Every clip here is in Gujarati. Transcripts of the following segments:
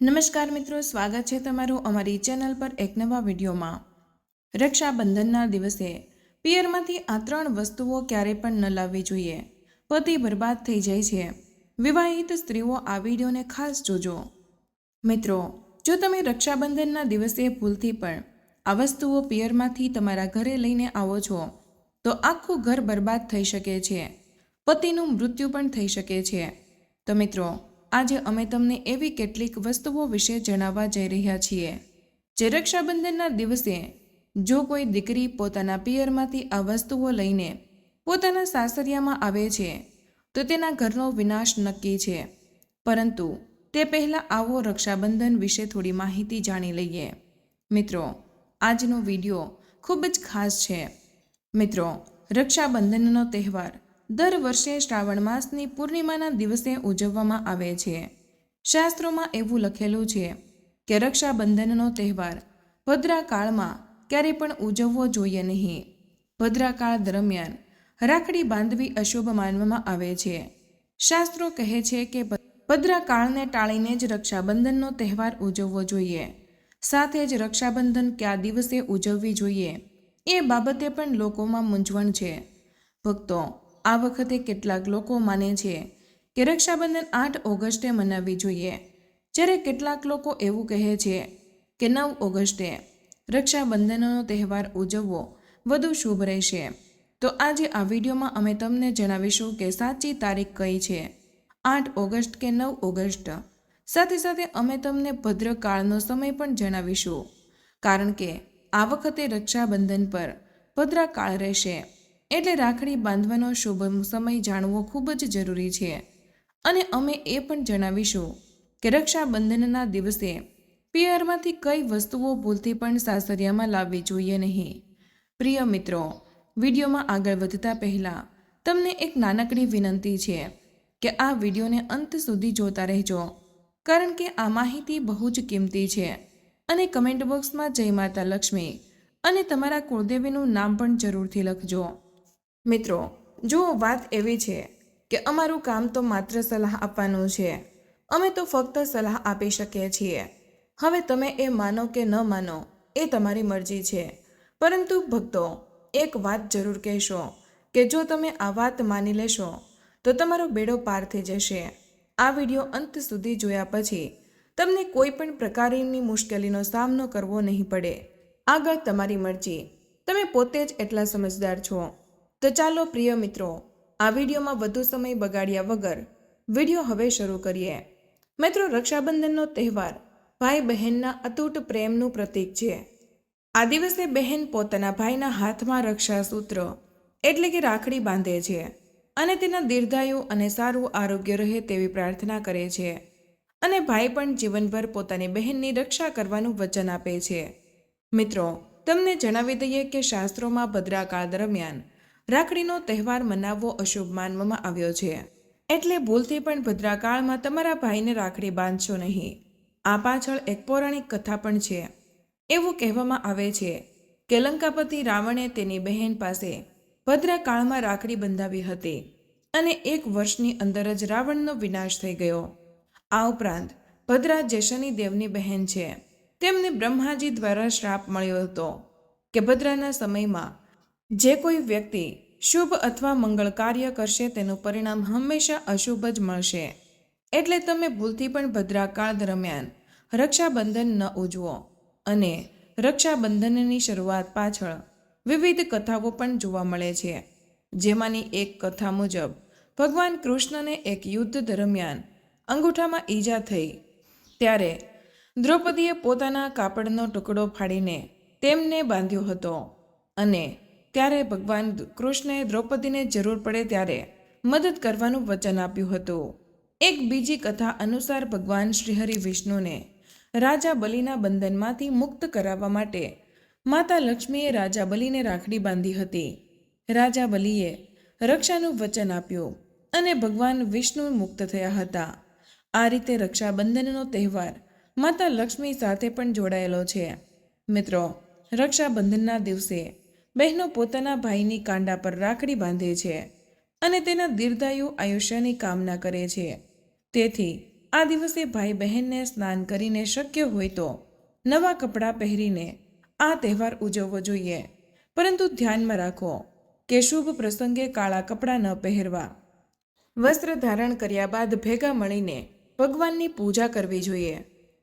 નમસ્કાર મિત્રો, સ્વાગત છે તમારું અમારી ચેનલ પર એક નવા વિડીયોમાં. રક્ષાબંધનના દિવસે પિયરમાંથી આ ત્રણ વસ્તુઓ ક્યારે પણ ન લાવવી જોઈએ. પતિ બરબાદ થઈ જાય છે. વિવાહિત સ્ત્રીઓ આ વિડીયોને ખાસ જોજો. મિત્રો, જો તમે રક્ષાબંધનના દિવસે ભૂલથી પણ આ વસ્તુઓ પિયરમાંથી તમારા ઘરે લઈને આવો છો, તો આખું ઘર બરબાદ થઈ શકે છે. પતિનું મૃત્યુ પણ થઈ શકે છે. તો મિત્રો આજે અમે તમને એવી કેટલીક વસ્તુઓ વિશે જણાવવા જઈ રહ્યા છીએ. જે રક્ષાબંધનના દિવસે, જો કોઈ દીકરી પોતાના પિયરમાંથી આ વસ્તુઓ લઈને પોતાના સાસરિયામાં આવે છે, તો તેના ઘરનો વિનાશ નક્કી છે. પરંતુ તે પહેલાં આવો રક્ષાબંધન વિશે થોડી માહિતી જાણી લઈએ. મિત્રો, આજનો વીડિયો ખૂબ જ ખાસ છે. મિત્રો, રક્ષાબંધનનો તહેવાર દર વર્ષે શ્રાવણ માસની પૂર્ણિમાના દિવસે ઉજવવામાં આવે છે. શાસ્ત્રોમાં એવું લખેલું છે કે રક્ષાબંધનનો તહેવાર ભદ્રાકાળમાં ક્યારે પણ ઉજવવો જોઈએ નહીં. ભદ્રાકાળ દરમિયાન રાખડી બાંધવી અશુભ માનવામાં આવે છે. શાસ્ત્રો કહે છે કે ભદ્રાકાળને ટાળીને જ રક્ષાબંધનનો તહેવાર ઉજવવો જોઈએ. સાથે જ રક્ષાબંધન કયા દિવસે ઉજવવી જોઈએ એ બાબતે પણ લોકોમાં મૂંઝવણ છે. ભક્તો આ વખતે કેટલાક લોકો માને છે કે રક્ષાબંધન આઠ ઓગસ્ટે મનાવવી જોઈએ. જ્યારે કેટલાક લોકો એવું કહે છે કે નવ ઓગસ્ટે રક્ષાબંધનનો તહેવાર ઉજવવો વધુ શુભ રહેશે. તો આજે આ વિડીયોમાં અમે તમને જણાવીશું કે સાચી તારીખ કઈ છે. આઠ ઓગસ્ટ કે નવ ઓગસ્ટ. સાથે સાથે અમે તમને ભદ્રકાળનો સમય પણ જણાવીશું. કારણ કે આ વખતે રક્ષાબંધન પર ભદ્રકાળ રહેશે. એટલે રાખડી બાંધવાનો શુભ સમય જાણવો ખૂબ જ જરૂરી છે. અને અમે એ પણ જણાવીશું કે રક્ષાબંધનના દિવસે પિયરમાંથી કઈ વસ્તુઓ ભૂલથી પણ સાસરિયામાં લાવવી જોઈએ નહીં. પ્રિય મિત્રો, વિડીયોમાં આગળ વધતા પહેલાં તમને એક નાનકડી વિનંતી છે કે આ વિડીયોને અંત સુધી જોતા રહેજો, કારણ કે આ માહિતી બહુ જ કિંમતી છે અને કમેન્ટ બોક્સમાં જય માતા લક્ષ્મી અને તમારા કુળદેવીનું નામ પણ જરૂરથી લખજો. મિત્રો જો વાત એવી છે કે અમારું કામ તો માત્ર સલાહ આપવાનું છે. અમે તો ફક્ત સલાહ આપી શકીએ છીએ. હવે તમે એ માનો કે ન માનો, એ તમારી મરજી છે. પરંતુ ભક્તો, એક વાત જરૂર કહેશો કે જો તમે આ વાત માની લેશો, તો તમારો બેડો પાર થઈ જશે. આ વીડિયો અંત સુધી જોયા પછી, તમને કોઈ પણ પ્રકારની મુશ્કેલીનો સામનો કરવો નહીં પડે. આગળ તમારી મરજી. તમે પોતે જ એટલા સમજદાર છો. તો ચાલો, પ્રિય મિત્રો, આ વિડીયોમાં વધુ સમય બગાડ્યા વગર વીડિયો હવે શરૂ કરીએ. મિત્રો, રક્ષાબંધનનો તહેવાર ભાઈ બહેનના અતૂટ પ્રેમનું પ્રતીક છે. આ દિવસે બહેન પોતાના ભાઈના હાથમાં રક્ષાસૂત્ર એટલે કે રાખડી બાંધે છે અને તેના દીર્ઘાયુ અને સારું આરોગ્ય રહે તેવી પ્રાર્થના કરે છે. અને ભાઈ પણ જીવનભર પોતાની બહેનની રક્ષા કરવાનું વચન આપે છે. મિત્રો, તમને જણાવી દઈએ કે શાસ્ત્રોમાં ભદ્રાકાળ દરમિયાન રાખડીનો તહેવાર મનાવવો અશુભ માનવામાં આવ્યો છે. એટલે ભૂલથી પણ ભદ્રાકાળમાં તમારા ભાઈને રાખડી બાંધશો નહીં. આ પાછળ એક પૌરાણિક કથા પણ છે. એવું કહેવામાં આવે છે કે લંકાપતિ રાવણે તેની બહેન પાસે ભદ્રાકાળમાં રાખડી બંધાવી હતી અને એક વર્ષની અંદર જ રાવણનો વિનાશ થઈ ગયો. આ ઉપરાંત ભદ્રા જે શનિદેવની બહેન છે. તેમને બ્રહ્માજી દ્વારા શ્રાપ મળ્યો હતો કે ભદ્રાના સમયમાં જે કોઈ વ્યક્તિ શુભ અથવા મંગળ કાર્ય કરશે, તેનું પરિણામ હંમેશા અશુભ જ મળશે. એટલે તમે ભૂલથી પણ ભદ્રાકાળ દરમિયાન રક્ષાબંધન ન ઉજવો અને રક્ષાબંધનની શરૂઆત પાછળ વિવિધ કથાઓ પણ જોવા મળે છે. જેમાંની એક કથા મુજબ, ભગવાન કૃષ્ણને એક યુદ્ધ દરમિયાન અંગૂઠામાં ઈજા થઈ. ત્યારે દ્રૌપદીએ પોતાના કાપડનો ટુકડો ફાડીને તેમને બાંધ્યો હતો અને ત્યારે ભગવાન કૃષ્ણએ દ્રૌપદીને જરૂર પડે ત્યારે મદદ કરવાનું વચન આપ્યું હતું. એક બીજી કથા અનુસાર ભગવાન શ્રીહરિ વિષ્ણુને રાજા બલિના બંધનમાંથી મુક્ત કરાવવા માટે માતા લક્ષ્મીએ રાજા બલિને રાખડી બાંધી હતી. રાજા બલિએ રક્ષાનું વચન આપ્યું અને ભગવાન વિષ્ણુ મુક્ત થયા હતા. આ રીતે રક્ષાબંધનનો તહેવાર માતા લક્ષ્મી સાથે પણ જોડાયેલો છે. મિત્રો, રક્ષાબંધનના દિવસે બહેનો પોતાના ભાઈની કાંડા પર રાખડી બાંધે છે અને તેના દીર્ઘાયુ આયુષ્યની કામના કરે છે. તેથી, આ દિવસે ભાઈ બહેનને સ્નાન કરીને શક્ય હોય તો નવા કપડાં પહેરીને આ તહેવાર ઉજવવો જોઈએ. પરંતુ ધ્યાનમાં રાખો કે શુભ પ્રસંગે કાળા કપડાં ન પહેરવા. વસ્ત્ર ધારણ કર્યા બાદ ભેગા મળીને ભગવાનની પૂજા કરવી જોઈએ.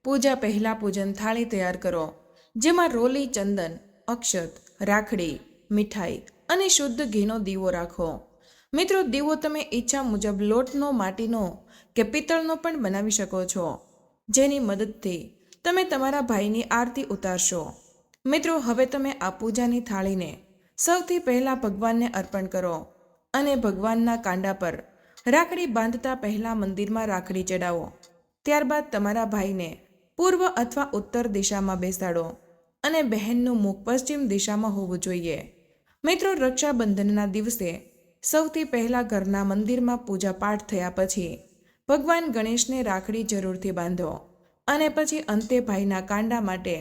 પૂજા પહેલાં પૂજન થાળી તૈયાર કરો, જેમાં રોલી, ચંદન, અક્ષત રાખડી, મીઠાઈ અને શુદ્ધ ઘીનો દીવો રાખો. મિત્રો, દીવો તમે ઈચ્છા મુજબ લોટનો, માટીનો કે પિત્તળનો પણ બનાવી શકો છો. જેની મદદથી તમે તમારા ભાઈની આરતી ઉતારશો. મિત્રો, હવે તમે આ પૂજાની થાળીને સૌથી પહેલાં ભગવાનને અર્પણ કરો અને ભગવાનના કાંડા પર રાખડી બાંધતા પહેલાં મંદિરમાં રાખડી ચડાવો ત્યારબાદ તમારા ભાઈને પૂર્વ અથવા ઉત્તર દિશામાં બેસાડો. અને બહેનનું મુખ પશ્ચિમ દિશામાં હોવું જોઈએ. મિત્રો, રક્ષાબંધનના દિવસે સૌથી પહેલાં ઘરના મંદિરમાં પૂજા પાઠ થયા પછી ભગવાન ગણેશને રાખડી જરૂરથી બાંધો અને પછી અંતે ભાઈના કાંડા માટે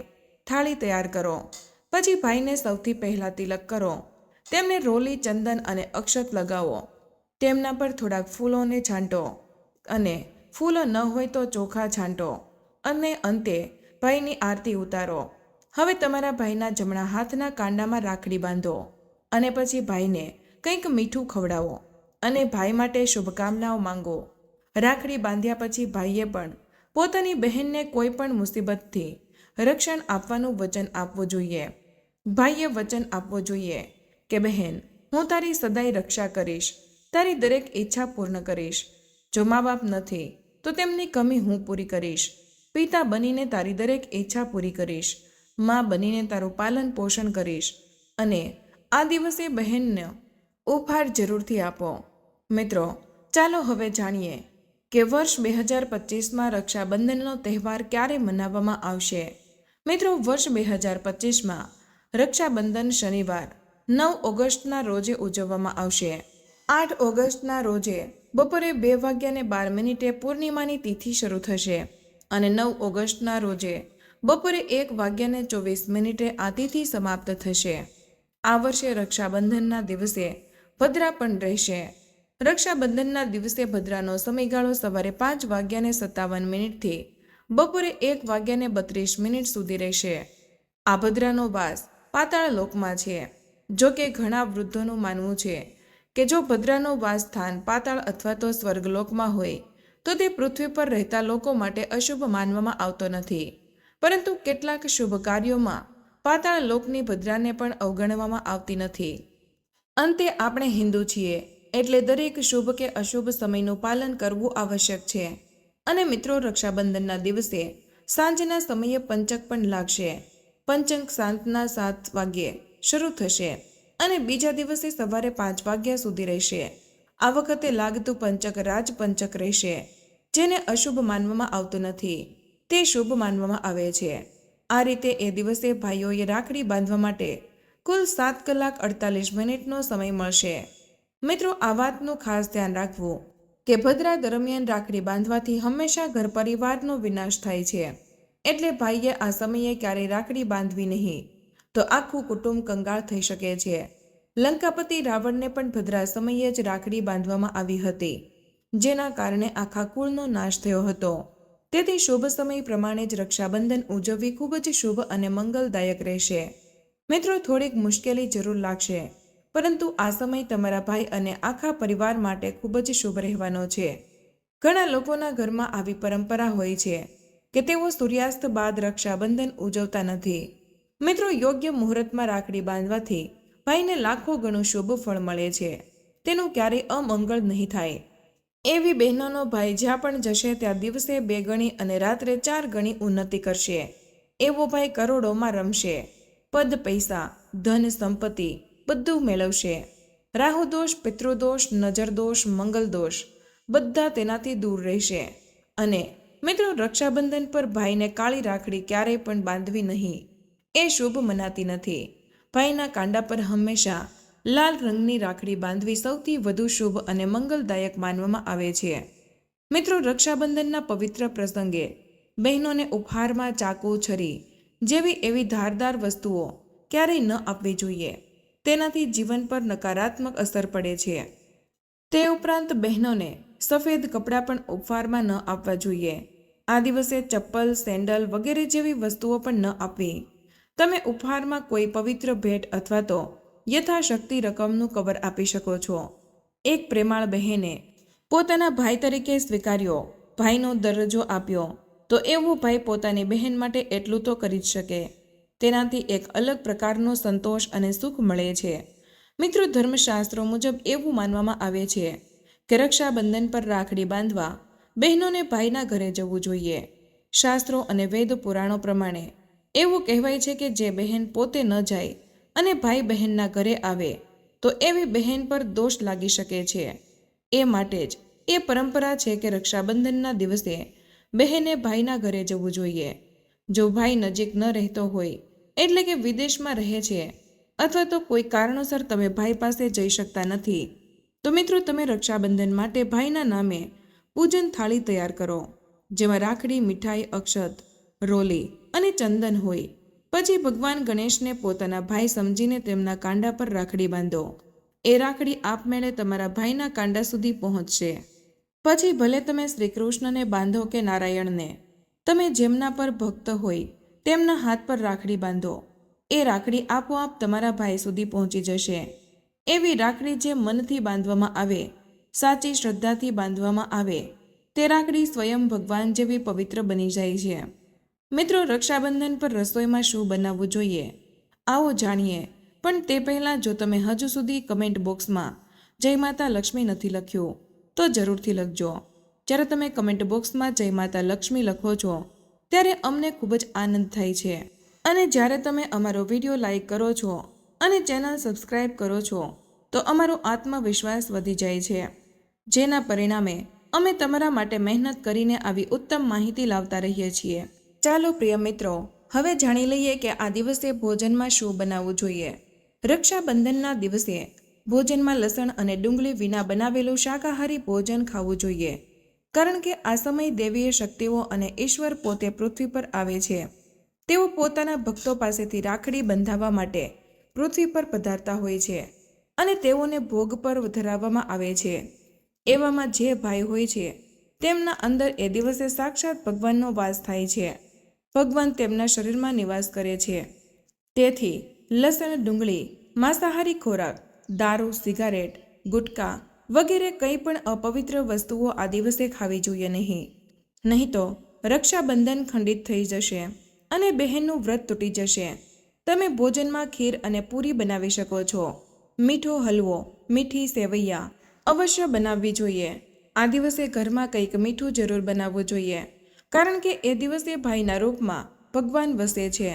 થાળી તૈયાર કરો. પછી ભાઈને સૌથી પહેલાં તિલક કરો. તેમને રોલી, ચંદન અને અક્ષત લગાવો. તેમના પર થોડાક ફૂલોને છાંટો અને ફૂલો ન હોય તો ચોખા છાંટો અને અંતે ભાઈની આરતી ઉતારો. હવે તમારા ભાઈના જમણા હાથના કાંડામાં રાખડી બાંધો અને પછી ભાઈને કંઈક મીઠું ખવડાવો અને ભાઈ માટે શુભકામનાઓ માંગો. રાખડી બાંધ્યા પછી ભાઈએ પણ પોતાની બહેનને કોઈ પણ મુસીબતથી રક્ષણ આપવાનું વચન આપવું જોઈએ. ભાઈએ વચન આપવું જોઈએ કે, બહેન, હું તારી સદાય રક્ષા કરીશ, તારી દરેક ઈચ્છા પૂર્ણ કરીશ. જો મા બાપ નથી, તો તેમની કમી હું પૂરી કરીશ. પિતા બનીને તારી દરેક ઈચ્છા પૂરી કરીશ. મા બનીને તારું પાલન પોષણ કરીશ અને આ દિવસે બહેનને ઉપહાર જરૂરથી આપો. મિત્રો, ચાલો હવે જાણીએ કે વર્ષ બે હજાર પચીસમાં રક્ષાબંધનનો તહેવાર ક્યારે મનાવવામાં આવશે. મિત્રો, વર્ષ બે હજાર પચીસમાં રક્ષાબંધન શનિવાર, નવ ઓગસ્ટના રોજે ઉજવવામાં આવશે. આઠ ઓગસ્ટના રોજે બપોરે બે વાગ્યાને બાર મિનિટે પૂર્ણિમાની તિથિ શરૂ થશે અને નવ ઓગસ્ટના રોજે બપોરે એક વાગ્યાને ચોવીસ મિનિટે આ સમાપ્ત થશે. આ વર્ષે રક્ષાબંધનના દિવસે ભદ્રા પણ રહેશે. રક્ષાબંધનના દિવસે ભદ્રાનો સમયગાળો સવારે પાંચ વાગ્યાને સત્તાવન મિનિટથી બપોરે એક વાગ્યાને બત્રીસ મિનિટ સુધી રહેશે. આ ભદ્રાનો વાસ પાતાળ લોકમાં છે. જો કે ઘણા વૃદ્ધોનું માનવું છે કે જો ભદ્રાનો વાસ સ્થાન પાતાળ અથવા તો સ્વર્ગલોકમાં હોય, તો તે પૃથ્વી પર રહેતા લોકો માટે અશુભ માનવામાં આવતો નથી. પરંતુ કેટલાક શુભ કાર્યોમાં પાતાળ લોકની ભદ્રાને પણ અવગણવામાં આવતી નથી. અંતે આપણે હિન્દુ છીએ, એટલે દરેક શુભ કે અશુભ સમયનું પાલન કરવું આવશ્યક છે. અને મિત્રો, રક્ષાબંધનના દિવસે સાંજના સમયે પંચક પણ લાગશે. પંચક સાંજના સાત વાગ્યે શરૂ થશે અને બીજા દિવસે સવારે પાંચ વાગ્યા સુધી રહેશે. આ વખતે લાગતું પંચક રાજ પંચક રહેશે, જેને અશુભ માનવામાં આવતું નથી. તે શુભ માનવામાં આવે છે. આ રીતે એ દિવસે ભાઈઓએ રાખડી બાંધવા માટે કુલ સાત કલાક અડતાલીસ મિનિટનો સમય મળશે. મિત્રો, આ વાતનું ખાસ ધ્યાન રાખવું કે ભદ્રા દરમિયાન રાખડી બાંધવાથી હંમેશા ઘર પરિવારનો વિનાશ થાય છે. એટલે ભાઈએ આ સમયે ક્યારેય રાખડી બાંધવી નહીં. તો આખું કુટુંબ કંગાળ થઈ શકે છે. લંકાપતિ રાવણને પણ ભદ્રા સમયે જ રાખડી બાંધવામાં આવી હતી, જેના કારણે આખા કુળનો નાશ થયો હતો. તેથી શુભ સમય પ્રમાણે જ રક્ષાબંધન ઉજવવી ખૂબ જ શુભ અને મંગલદાયક રહેશે. મિત્રો, થોડીક મુશ્કેલી જરૂર લાગશે, પરંતુ આ સમય તમારા ભાઈ અને આખા પરિવાર માટે ખૂબ જ શુભ રહેવાનો છે. ઘણા લોકોના ઘરમાં આવી પરંપરા હોય છે કે તેઓ સૂર્યાસ્ત બાદ રક્ષાબંધન ઉજવતા નથી. મિત્રો, યોગ્ય મુહૂર્તમાં રાખડી બાંધવાથી ભાઈને લાખો ગણું શુભ ફળ મળે છે. તેનું ક્યારેય અમંગળ નહીં થાય. એવી બહેનોનો ભાઈ જ્યાં પણ જશે ત્યાં દિવસે બે ગણી અને રાત્રે ચાર ગણી ઉન્નતિ કરશે. એવો ભાઈ કરોડોમાં રમશે. પદ, પૈસા, ધન, સંપત્તિ બધું મેળવશે. રાહુદોષ પિતૃદોષ નજરદોષ મંગલદોષ બધા તેનાથી દૂર રહેશે. અને મિત્રો, રક્ષાબંધન પર ભાઈને કાળી રાખડી ક્યારેય પણ બાંધવી નહીં. એ શુભ મનાતી નથી. ભાઈના કાંડા પર હંમેશા લાલ રંગની રાખડી બાંધવી સૌથી વધુ શુભ અને મંગલદાયક માનવામાં આવે છે. મિત્રો, રક્ષાબંધનના પવિત્ર પ્રસંગે બહેનોને ઉપહારમાં ચાકુ છરી જેવી એવી ધારદાર વસ્તુઓ ક્યારેય ન આપવી જોઈએ. તેનાથી જીવન પર નકારાત્મક અસર પડે છે. તે ઉપરાંત બહેનોને સફેદ કપડાં પણ ઉપહારમાં ન આપવા જોઈએ. આ દિવસે ચપ્પલ, સેન્ડલ વગેરે જેવી વસ્તુઓ પણ ન આપવી. તમે ઉપહારમાં કોઈ પવિત્ર ભેટ અથવા તો યથાશક્તિ રકમનું કવર આપી શકો છો. એક પ્રેમાળ બહેને પોતાના ભાઈ તરીકે સ્વીકાર્યો. ભાઈનો દરજ્જો આપ્યો. તો એવો ભાઈ પોતાની બહેન માટે એટલું તો કરી જ શકે. તેનાથી એક અલગ પ્રકારનો સંતોષ અને સુખ મળે છે. મિત્રો, ધર્મશાસ્ત્રો મુજબ એવું માનવામાં આવે છે કે રક્ષાબંધન પર રાખડી બાંધવા બહેનોને ભાઈના ઘરે જવું જોઈએ. શાસ્ત્રો અને વેદ પુરાણો પ્રમાણે એવું કહેવાય છે કે જે બહેન પોતે ન જાય અને ભાઈ બહેનના ઘરે આવે, તો એવી બહેન પર દોષ લાગી શકે છે. એ માટે જ એ પરંપરા છે કે રક્ષાબંધનના દિવસે બહેને ભાઈના ઘરે જવું જોઈએ. જો ભાઈ નજીક ન રહેતો હોય, એટલે કે વિદેશમાં રહે છે, અથવા તો કોઈ કારણોસર તમે ભાઈ પાસે જઈ શકતા નથી, તો મિત્રો તમે રક્ષાબંધન માટે ભાઈના નામે પૂજન થાળી તૈયાર કરો, જેમાં રાખડી, મીઠાઈ, અક્ષત, રોલી અને ચંદન હોય પછી ભગવાન ગણેશને પોતાના ભાઈ સમજીને તેમના કાંડા પર રાખડી બાંધો. એ રાખડી આપમેળે તમારા ભાઈના કાંડા સુધી પહોંચશે. પછી ભલે તમે શ્રી કૃષ્ણને બાંધો કે નારાયણને, તમે જેમના પર ભક્ત હોય, તેમના હાથ પર રાખડી બાંધો. એ રાખડી આપોઆપ તમારા ભાઈ સુધી પહોંચી જશે. એવી રાખડી જે મનથી બાંધવામાં આવે, સાચી શ્રદ્ધાથી બાંધવામાં આવે, તે રાખડી સ્વયં ભગવાન જેવી પવિત્ર બની જાય છે. મિત્રો, રક્ષાબંધન પર રસોઈમાં શું બનાવવું જોઈએ? આવો જાણીએ. પણ તે પહેલાં જો તમે હજુ સુધી કમેન્ટ બોક્સમાં જય માતા લક્ષ્મી નથી લખ્યું, તો જરૂરથી લખજો. જ્યારે તમે કમેન્ટ બોક્સમાં જય માતા લક્ષ્મી લખો છો, ત્યારે અમને ખૂબ જ આનંદ થાય છે. અને જ્યારે તમે અમારો વીડિયો લાઈક કરો છો અને ચેનલ સબસ્ક્રાઈબ કરો છો, તો અમારો આત્મવિશ્વાસ વધી જાય છે. જેના પરિણામે અમે તમારા માટે મહેનત કરીને આવી ઉત્તમ માહિતી લાવતા રહીએ છીએ. ચાલો પ્રિય મિત્રો, હવે જાણી લઈએ કે આ દિવસે ભોજનમાં શું બનાવવું જોઈએ. રક્ષાબંધનના દિવસે ભોજનમાં લસણ અને ડુંગળી વિના બનાવેલું શાકાહારી ભોજન ખાવું જોઈએ. કારણ કે આ સમય દેવીય શક્તિઓ અને ઈશ્વર પોતે પૃથ્વી પર આવે છે. તેઓ પોતાના ભક્તો પાસેથી રાખડી બંધાવવા માટે પૃથ્વી પર પધારતા હોય છે અને તેઓને ભોગ પર ધરાવવામાં આવે છે. એવામાં જે ભાઈ હોય છે, તેમના અંદર એ દિવસે સાક્ષાત ભગવાનનો વાસ થાય છે. ભગવાન તેમના શરીરમાં નિવાસ કરે છે. તેથી લસણ, ડુંગળી, માંસાહારી ખોરાક, દારૂ, સિગારેટ, ગુટકા વગેરે કંઈ પણ અપવિત્ર વસ્તુઓ આ દિવસે ખાવી જોઈએ નહીં. નહીં તો રક્ષાબંધન ખંડિત થઈ જશે અને બહેનનું વ્રત તૂટી જશે. તમે ભોજનમાં ખીર અને પૂરી બનાવી શકો છો. મીઠો હલવો, મીઠી સેવૈયા અવશ્ય બનાવવી જોઈએ. આ દિવસે ઘરમાં કંઈક મીઠું જરૂર બનાવવું જોઈએ. કારણ કે એ દિવસે ભાઈના રૂપમાં ભગવાન વસે છે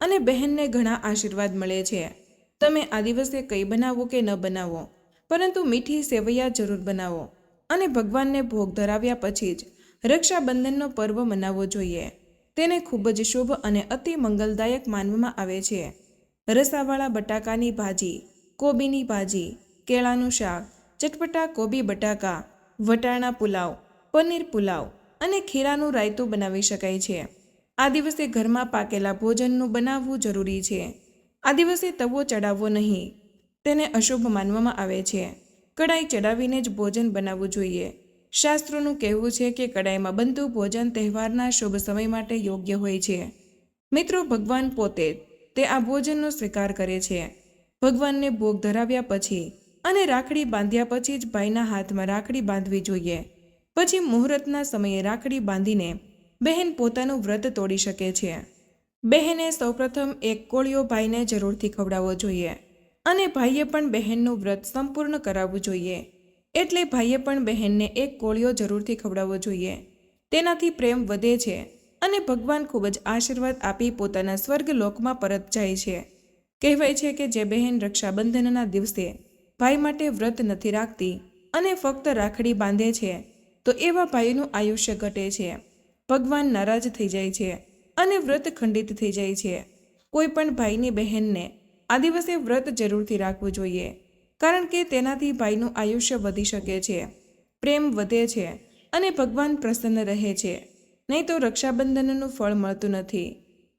અને બહેનને ઘણા આશીર્વાદ મળે છે. તમે આ દિવસે કંઈ બનાવો કે ન બનાવો, પરંતુ મીઠી સેવૈયા જરૂર બનાવો અને ભગવાનને ભોગ ધરાવ્યા પછી જ રક્ષાબંધનનો પર્વ મનાવવો જોઈએ. તેને ખૂબ જ શુભ અને અતિ મંગલદાયક માનવામાં આવે છે. રસાવાળા બટાકાની ભાજી, કોબીની ભાજી, કેળાનું શાક, ચટપટા કોબી બટાકા, વટાણા પુલાવ, પનીર પુલાવ અને ખીરાનું રાયતું બનાવી શકાય છે. આ દિવસે ઘરમાં પાકેલા ભોજનનું બનાવવું જરૂરી છે. આ દિવસે તવો ચડાવવો નહીં. તેને અશુભ માનવામાં આવે છે. કડાઈ ચડાવીને જ ભોજન બનાવવું જોઈએ. શાસ્ત્રોનું કહેવું છે કે કડાઈમાં બનતું ભોજન તહેવારના શુભ સમય માટે યોગ્ય હોય છે. મિત્રો, ભગવાન પોતે તે આ ભોજનનો સ્વીકાર કરે છે. ભગવાનને ભોગ ધરાવ્યા પછી અને રાખડી બાંધ્યા પછી જ ભાઈના હાથમાં રાખડી બાંધવી જોઈએ. પછી મુહૂર્તના સમયે રાખડી બાંધીને બહેન પોતાનું વ્રત તોડી શકે છે. બહેને સૌપ્રથમ એક કોળિયો ભાઈને જરૂરથી ખવડાવવો જોઈએ અને ભાઈએ પણ બહેનનું વ્રત સંપૂર્ણ કરાવવું જોઈએ. એટલે ભાઈએ પણ બહેનને એક કોળિયો જરૂરથી ખવડાવવો જોઈએ. તેનાથી પ્રેમ વધે છે અને ભગવાન ખૂબ જ આશીર્વાદ આપી પોતાના સ્વર્ગ લોકમાં પરત જાય છે. કહેવાય છે કે જે બહેન રક્ષાબંધનના દિવસે ભાઈ માટે વ્રત નથી રાખતી અને ફક્ત રાખડી બાંધે છે તો એવા ભાઈનું આયુષ્ય ઘટે છે. ભગવાન નારાજ થઈ જાય છે અને વ્રત ખંડિત થઈ જાય છે. કોઈ પણ ભાઈની બહેનને આ દિવસે વ્રત જરૂરથી રાખવું જોઈએ, કારણ કે તેનાથી ભાઈનું આયુષ્ય વધી શકે છે, પ્રેમ વધે છે અને ભગવાન પ્રસન્ન રહે છે. નહીં તો રક્ષાબંધનનું ફળ મળતું નથી.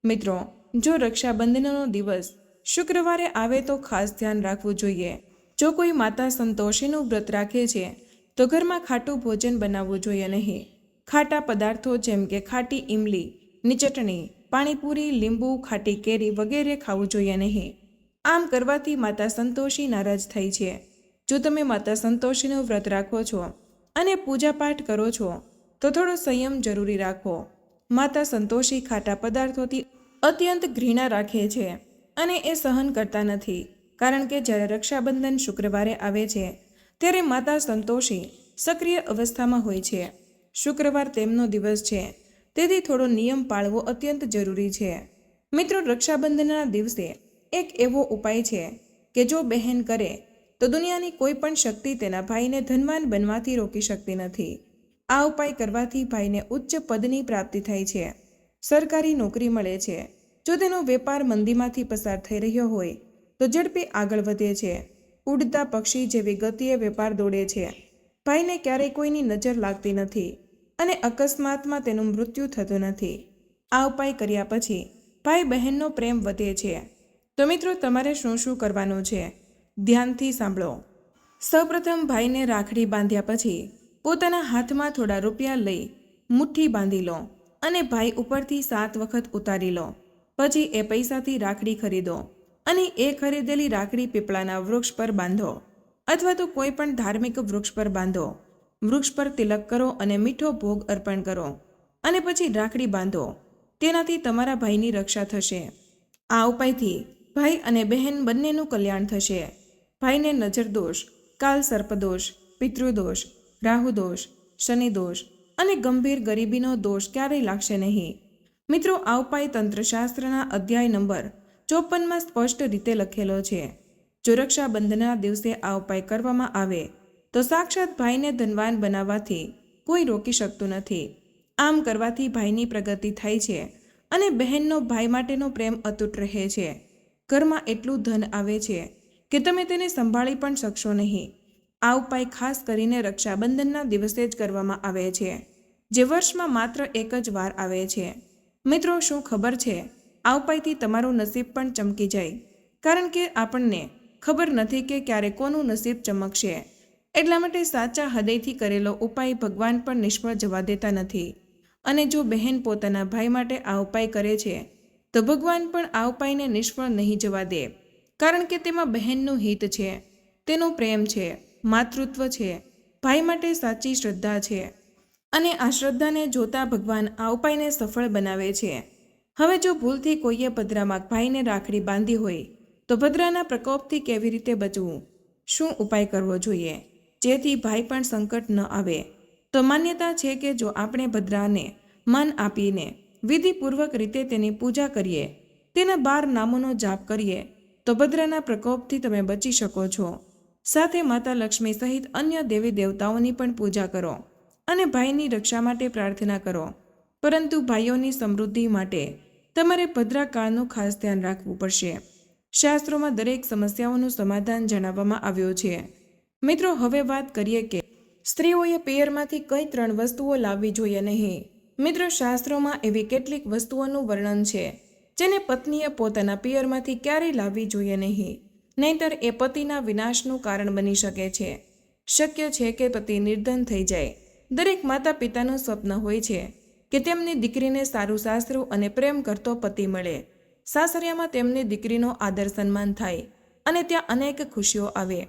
મિત્રો, જો રક્ષાબંધનનો દિવસ શુક્રવારે આવે તો ખાસ ધ્યાન રાખવું જોઈએ. જો કોઈ માતા સંતોષીનું વ્રત રાખે છે તો ઘરમાં ખાટું ભોજન બનાવવું જોઈએ નહીં. ખાટા પદાર્થો જેમ કે ખાટી ઈમલી, ની ચટણી, પાણીપુરી, લીંબુ, ખાટી કેરી વગેરે ખાવું જોઈએ નહીં. આમ કરવાથી માતા સંતોષી નારાજ થઈ છે. જો તમે માતા સંતોષીનું વ્રત રાખો છો અને પૂજાપાઠ કરો છો, તો થોડો સંયમ જરૂરી રાખો. માતા સંતોષી ખાટા પદાર્થોથી અત્યંત ઘૃણા રાખે છે અને એ સહન કરતા નથી, કારણ કે જ્યારે રક્ષાબંધન શુક્રવારે આવે છે ત્યારે માતા સંતોષી સક્રિય અવસ્થામાં હોય છે. શુક્રવાર તેમનો દિવસ છે. તેથી થોડો નિયમ પાળવો અત્યંત જરૂરી છે. મિત્રો, રક્ષાબંધનના દિવસે એક એવો ઉપાય છે કે જો બહેન કરે, તો દુનિયાની કોઈ પણ શક્તિ તેના ભાઈને ધનવાન બનવાથી રોકી શકતી નથી. આ ઉપાય કરવાથી ભાઈને ઉચ્ચ પદની પ્રાપ્તિ થાય છે. સરકારી નોકરી મળે છે. જો તેનો વેપાર મંદીમાંથી પસાર થઈ રહ્યો હોય, તો ઝડપી આગળ વધે છે. ઉડતા પક્ષી જેવી ગતિએ વેપાર દોડે છે. ભાઈને ક્યારેય કોઈની નજર લાગતી નથી અને અકસ્માતમાં તેનું મૃત્યુ થતું નથી. આ ઉપાય કર્યા પછી ભાઈ બહેનનો પ્રેમ વધે છે. તો મિત્રો, તમારે શું શું કરવાનું છે? ધ્યાનથી સાંભળો. સૌપ્રથમ ભાઈને રાખડી બાંધ્યા પછી પોતાના હાથમાં થોડા રૂપિયા લઈ મુઠ્ઠી બાંધી લો અને ભાઈ ઉપરથી સાત વખત ઉતારી લો. પછી એ પૈસાથી રાખડી ખરીદો. અને એ ખરીદેલી રાખડી પીપળાના વૃક્ષ પર બાંધો અથવા તો કોઈ પણ ધાર્મિક વૃક્ષ પર બાંધો. વૃક્ષ પર તિલક કરો અને મીઠો ભોગ અર્પણ કરો અને પછી રાખડી બાંધો. તેનાથી તમારા ભાઈની રક્ષા થશે. આ ઉપાયથી ભાઈ અને બહેન બંનેનું કલ્યાણ થશે. ભાઈને નજર દોષ, કાલ સર્પદોષ પિતૃદોષ રાહુદોષ શનિદોષ અને ગંભીર ગરીબીનો દોષ ક્યારેય લાગશે નહીં. મિત્રો, આ ઉપાય તંત્રશાસ્ત્રના અધ્યાય નંબર ચોપનમાં સ્પષ્ટ રીતે લખેલો છે, જો રક્ષાબંધનના દિવસે આ ઉપાય કરવામાં આવે, તો સાક્ષાત ભાઈને ધનવાન બનાવવાથી કોઈ રોકી શકતું નથી. આમ કરવાથી ભાઈની પ્રગતિ થાય છે અને બહેનનો ભાઈ માટેનો પ્રેમ અતૂટ રહે છે. ઘરમાં એટલું ધન આવે છે કે તમે તેને સંભાળી પણ શકશો નહીં. આ ઉપાય ખાસ કરીને રક્ષાબંધનના દિવસે જ કરવામાં આવે છે, જે વર્ષમાં માત્ર એક જ વાર આવે છે. મિત્રો, શું ખબર છે? આ ઉપાયથી તમારું નસીબ પણ ચમકી જાય. કારણ કે આપણને ખબર નથી કે ક્યારે કોનું નસીબ ચમકશે. એટલા માટે સાચા હૃદયથી કરેલો ઉપાય ભગવાન પણ નિષ્ફળ જવા દેતા નથી. અને જો બહેન પોતાના ભાઈ માટે આ ઉપાય કરે છે, તો ભગવાન પણ આ ઉપાયને નિષ્ફળ નહીં જવા દે. કારણ કે તેમાં બહેનનું હિત છે, તેનો પ્રેમ છે, માતૃત્વ છે, ભાઈ માટે સાચી શ્રદ્ધા છે. અને આ શ્રદ્ધાને જોતા ભગવાન આ ઉપાયને સફળ બનાવે છે. હવે જો ભૂલથી કોઈએ ભદ્રામાં ભાઈને રાખડી બાંધી હોય, તો ભદ્રાના પ્રકોપથી કેવી રીતે બચવું? શું ઉપાય કરવો જોઈએ? જેથી ભાઈ પણ સંકટ ન આવે. તો માન્યતા છે કે જો આપણે ભદ્રાને માન આપીને વિધિપૂર્વક રીતે તેની પૂજા કરીએ, તેના બાર નામોનો જાપ કરીએ, તો ભદ્રાના પ્રકોપથી તમે બચી શકો છો. સાથે માતા લક્ષ્મી સહિત અન્ય દેવી દેવતાઓની પણ પૂજા કરો અને ભાઈની રક્ષા માટે પ્રાર્થના કરો. પરંતુ ભાઈઓની સમૃદ્ધિ માટે તમારે ભદ્રાકાળનું ખાસ ધ્યાન રાખવું પડશે. શાસ્ત્રોમાં દરેક સમસ્યાઓનું સમાધાન જણાવવામાં આવ્યું છે. મિત્રો, હવે વાત કરીએ કે સ્ત્રીઓએ પિયરમાંથી કઈ ત્રણ વસ્તુઓ લાવવી જોઈએ નહીં. મિત્રો, શાસ્ત્રોમાં એવી કેટલીક વસ્તુઓનું વર્ણન છે, જેને પત્નીએ પોતાના પિયરમાંથી ક્યારેય લાવવી જોઈએ નહીં, નહીંતર એ પતિના વિનાશનું કારણ બની શકે છે. શક્ય છે કે પતિ નિર્ધન થઈ જાય. દરેક માતા પિતાનું સ્વપ્ન હોય છે. કે તેમની દીકરીને સારું સાસરું અને પ્રેમ કરતો પતિ મળે. સાસરિયામાં તેમની દીકરીનો આદર સન્માન થાય અને ત્યાં અનેક ખુશીઓ આવે.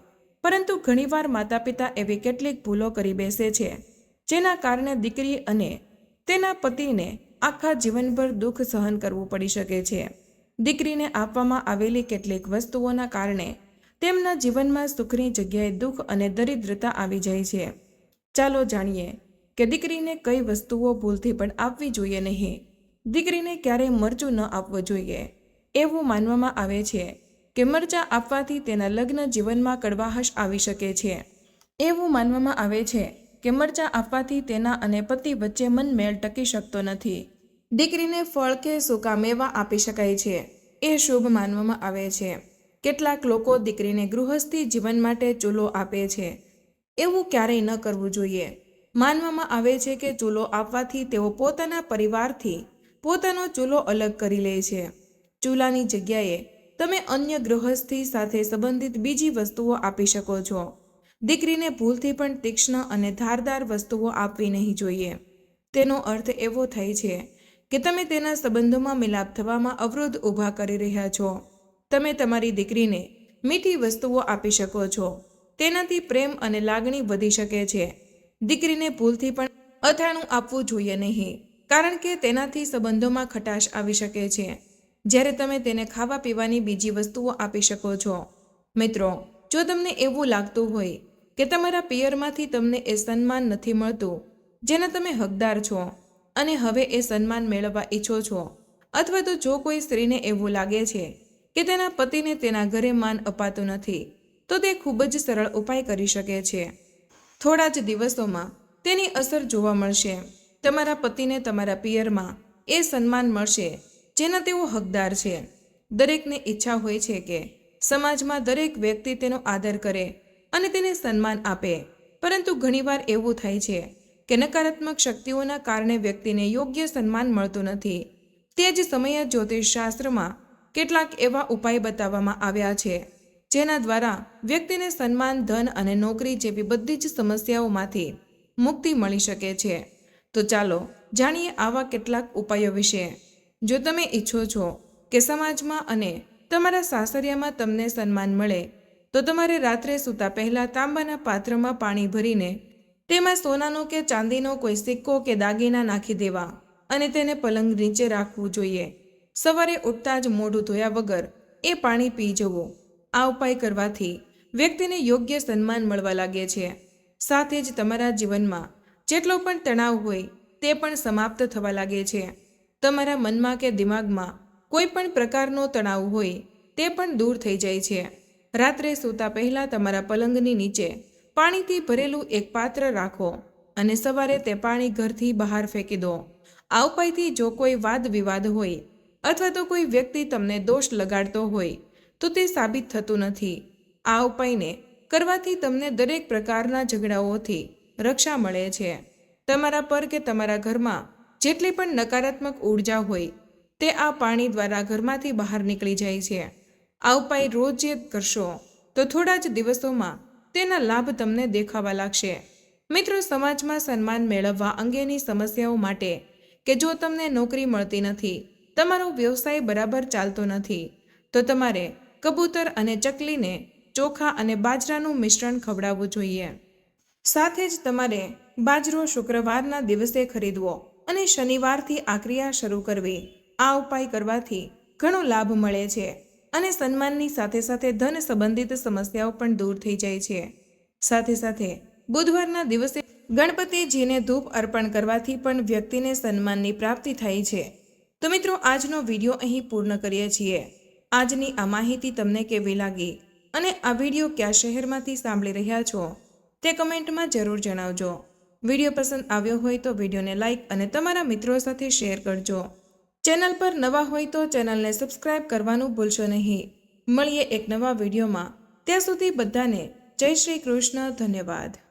પરંતુ ઘણીવાર માતા પિતા એવી કેટલીક ભૂલો કરી બેસે છે, જેના કારણે દીકરી અને તેના પતિને આખા જીવનભર દુઃખ સહન કરવું પડી શકે છે. દીકરીને આપવામાં આવેલી કેટલીક વસ્તુઓના કારણે તેમના જીવનમાં સુખની જગ્યાએ દુઃખ અને દરિદ્રતા આવી જાય છે. ચાલો જાણીએ કે દીકરીને કઈ વસ્તુઓ ભૂલથી પણ આપવી જોઈએ નહીં. દીકરીને ક્યારેય મરચું ન આપવું જોઈએ. એવું માનવામાં આવે છે કે મરચાં આપવાથી તેના લગ્ન જીવનમાં કડવાહશ આવી શકે છે. એવું માનવામાં આવે છે કે મરચાં આપવાથી તેના અને પતિ વચ્ચે મનમેળ ટકી શકતો નથી. દીકરીને ફળ કે સૂકા મેવા આપી શકાય છે. એ શુભ માનવામાં આવે છે. કેટલાક લોકો દીકરીને ગૃહસ્થી જીવન માટે ચૂલો આપે છે. એવું ક્યારેય ન કરવું જોઈએ. માનવામાં આવે છે કે ચૂલો આપવાથી તેઓ પોતાના પરિવારથી પોતાનો ચૂલો અલગ કરી લે છે. ચૂલાની જગ્યાએ તમે અન્ય ગૃહસ્થી સાથે સંબંધિત બીજી વસ્તુઓ આપી શકો છો. દીકરીને ભૂલથી પણ તીક્ષ્ણ અને ધારદાર વસ્તુઓ આપવી નહીં જોઈએ. તેનો અર્થ એવો થાય છે કે તમે તેના સંબંધોમાં મિલાપ થવામાં અવરોધ ઊભા કરી રહ્યા છો. તમે તમારી દીકરીને મીઠી વસ્તુઓ આપી શકો છો. તેનાથી પ્રેમ અને લાગણી વધી શકે છે. દીકરીને ભૂલથી પણ અથાણું આપવું જોઈએ નહીં, કારણ કે તેનાથી સંબંધોમાં ખટાશ આવી શકે છે. જ્યારે તમે તેને ખાવા પીવાની બીજી વસ્તુઓ આપી શકો છો. મિત્રો, જો તમને એવું લાગતું હોય કે તમારા પિયરમાંથી તમને એ સન્માન નથી મળતું, જેના તમે હકદાર છો, અને હવે એ સન્માન મેળવવા ઈચ્છો છો, અથવા તો જો કોઈ સ્ત્રીને એવું લાગે છે કે તેના પતિને તેના ઘરે માન અપાતું નથી, તો તે ખૂબ જ સરળ ઉપાય કરી શકે છે. થોડા જ દિવસોમાં તેની અસર જોવા મળશે. તમારા પતિને તમારા પિયરમાં એ સન્માન મળશે, જેના તેઓ હકદાર છે. દરેકને ઈચ્છા હોય છે કે સમાજમાં દરેક વ્યક્તિ તેનો આદર કરે અને તેને સન્માન આપે. પરંતુ ઘણીવાર એવું થાય છે કે નકારાત્મક શક્તિઓના કારણે વ્યક્તિને યોગ્ય સન્માન મળતું નથી. તે જ સમયે જ્યોતિષશાસ્ત્રમાં કેટલાક એવા ઉપાય બતાવવામાં આવ્યા છે. જેના દ્વારા વ્યક્તિને સન્માન, ધન અને નોકરી જેવી બધી જ સમસ્યાઓમાંથી મુક્તિ મળી શકે છે. તો ચાલો જાણીએ આવા કેટલાક ઉપાયો વિશે. જો તમે ઈચ્છો છો કે સમાજમાં અને તમારા સાસરિયામાં તમને સન્માન મળે, તો તમારે રાત્રે સૂતા પહેલાં તાંબાના પાત્રમાં પાણી ભરીને તેમાં સોનાનો કે ચાંદીનો કોઈ સિક્કો કે દાગીના નાખી દેવા અને તેને પલંગ નીચે રાખવું જોઈએ. સવારે ઉઠતા જ મોઢું ધોયા વગર એ પાણી પી જવું. આ ઉપાય કરવાથી વ્યક્તિને યોગ્ય સન્માન મળવા લાગે છે. સાથે જ તમારા જીવનમાં જેટલો પણ તણાવ હોય તે પણ સમાપ્ત થવા લાગે છે. તમારા મનમાં કે દિમાગમાં કોઈ પણ પ્રકારનો તણાવ હોય તે પણ દૂર થઈ જાય છે. રાત્રે સૂતા પહેલાં તમારા પલંગની નીચે પાણીથી ભરેલું એક પાત્ર રાખો અને સવારે તે પાણી ઘરથી બહાર ફેંકી દો. આ ઉપાયથી જો કોઈ વાદ વિવાદ હોય અથવા તો કોઈ વ્યક્તિ તમને દોષ લગાડતો હોય તો તે સાબિત થતું નથી. આ ઉપાયને કરવાથી તમને દરેક પ્રકારના ઝઘડાઓથી રક્ષા મળે છે. તમારા પર કે તમારા ઘરમાં જેટલી પણ નકારાત્મક ઊર્જા હોય, તે આ પાણી દ્વારા ઘરમાંથી બહાર નીકળી જાય છે. આ ઉપાય રોજ જે કરશો, તો થોડા જ દિવસોમાં તેના લાભ તમને દેખાવા લાગશે. મિત્રો, સમાજમાં સન્માન મેળવવા અંગેની સમસ્યાઓ માટે કે જો તમને નોકરી મળતી નથી, તમારો વ્યવસાય બરાબર ચાલતો નથી, તો તમારે કબૂતર અને ચકલીને ચોખા અને બાજરાનું મિશ્રણ ખવડાવવું જોઈએ. સાથે જ તમારે બાજરો શુક્રવારના દિવસે ખરીદવો અને શનિવારથી આ ક્રિયા શરૂ કરવી. આ ઉપાય કરવાથી ઘણો લાભ મળે છે અને સન્માનની સાથે સાથે ધન સંબંધિત સમસ્યાઓ પણ દૂર થઈ જાય છે. સાથે સાથે બુધવારના દિવસે ગણપતિજીને ધૂપ અર્પણ કરવાથી પણ વ્યક્તિને સન્માનની પ્રાપ્તિ થાય છે. તો મિત્રો, આજનો વીડિયો અહીં પૂર્ણ કરીએ છીએ. આજની આ માહિતી તમને કેવી લાગી? અને આ વીડિયો કયા શહેરમાંથી સાંભળી રહ્યા છો? તે કમેન્ટમાં જરૂર જણાવજો. વીડિયો પસંદ આવ્યો હોય તો વિડીયોને લાઇક અને તમારા મિત્રો સાથે શેર કરજો. ચેનલ પર નવા હોય તો ચેનલને સબસ્ક્રાઇબ કરવાનું ભૂલશો નહીં. મળીએ એક નવા વિડીયોમાં. ત્યાં સુધી બધાને જય શ્રી કૃષ્ણ, ધન્યવાદ.